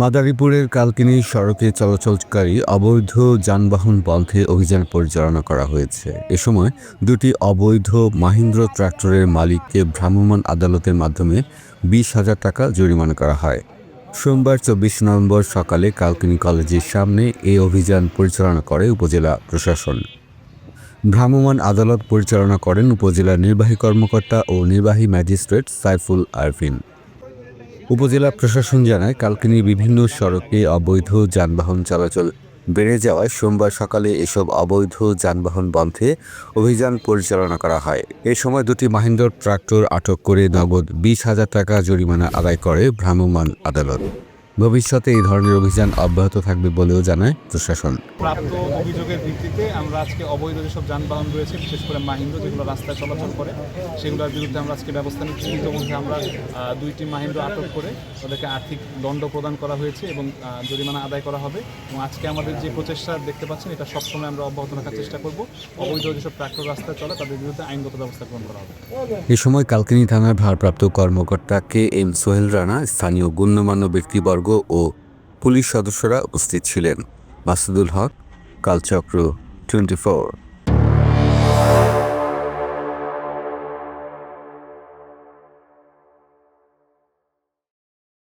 মাদারীপুরের কালকিনি সড়কে চলাচলকারী অবৈধ যানবাহন বন্ধে অভিযান পরিচালনা করা হয়েছে। এ সময় দুটি অবৈধ মাহিন্দ্র ট্রাক্টরের মালিককে ভ্রাম্যমাণ আদালতের মাধ্যমে বিশ হাজার টাকা জরিমানা করা হয়। সোমবার চব্বিশ নভেম্বর সকালে কালকিনি কলেজের সামনে এই অভিযান পরিচালনা করে উপজেলা প্রশাসন। ভ্রাম্যমাণ আদালত পরিচালনা করেন উপজেলা নির্বাহী কর্মকর্তা ও নির্বাহী ম্যাজিস্ট্রেট সাইফুল আরফিন। উপজেলা প্রশাসন জানায়, কালকিনির বিভিন্ন সড়কে অবৈধ যানবাহন চলাচল বেড়ে যাওয়ায় সোমবার সকালে এসব অবৈধ যানবাহন বন্ধে অভিযান পরিচালনা করা হয়। এ সময় দুটি মাহিন্দ্র ট্রাক্টর আটক করে নগদ বিশ হাজার টাকা জরিমানা আদায় করে ভ্রাম্যমাণ আদালত। ভবিষ্যতে এই ধরনের অভিযান অব্যাহত থাকবে বলেও জানায় প্রশাসন। প্রাপ্ত অভিযোগের ভিত্তিতে আমরা আজকে অবৈধ যেসব যানবাহন রয়েছে বিশেষ করে মাহিন্দ্র যেগুলো রাস্তায় চলাচল করে সেগুলোর বিরুদ্ধে আমরা আজকে ব্যবস্থা নিচ্ছি। ইতিমধ্যে আমরা দুইটি মাহিন্দ্র আটক করে তাদেরকে আর্থিক দণ্ড প্রদান করা হয়েছে এবং জরিমানা আদায় করা হবে এবং আজকে আমাদের যে প্রচেষ্টা দেখতে পাচ্ছেন এটা সবসময় আমরা অব্যাহত রাখার চেষ্টা করব। অবৈধ যেসব ট্রাক্টর রাস্তায় চলে তাদের বিরুদ্ধে আইনগত ব্যবস্থা গ্রহণ করা হবে। এ সময় কালকিনি থানার ভারপ্রাপ্ত কর্মকর্তা কে এম সোহেল রানা স্থানীয় গণ্যমান্য ব্যক্তিবর্গ ও পুলিশ সদস্যরা উপস্থিত ছিলেন। Masudul Haque Kalchakra twenty four.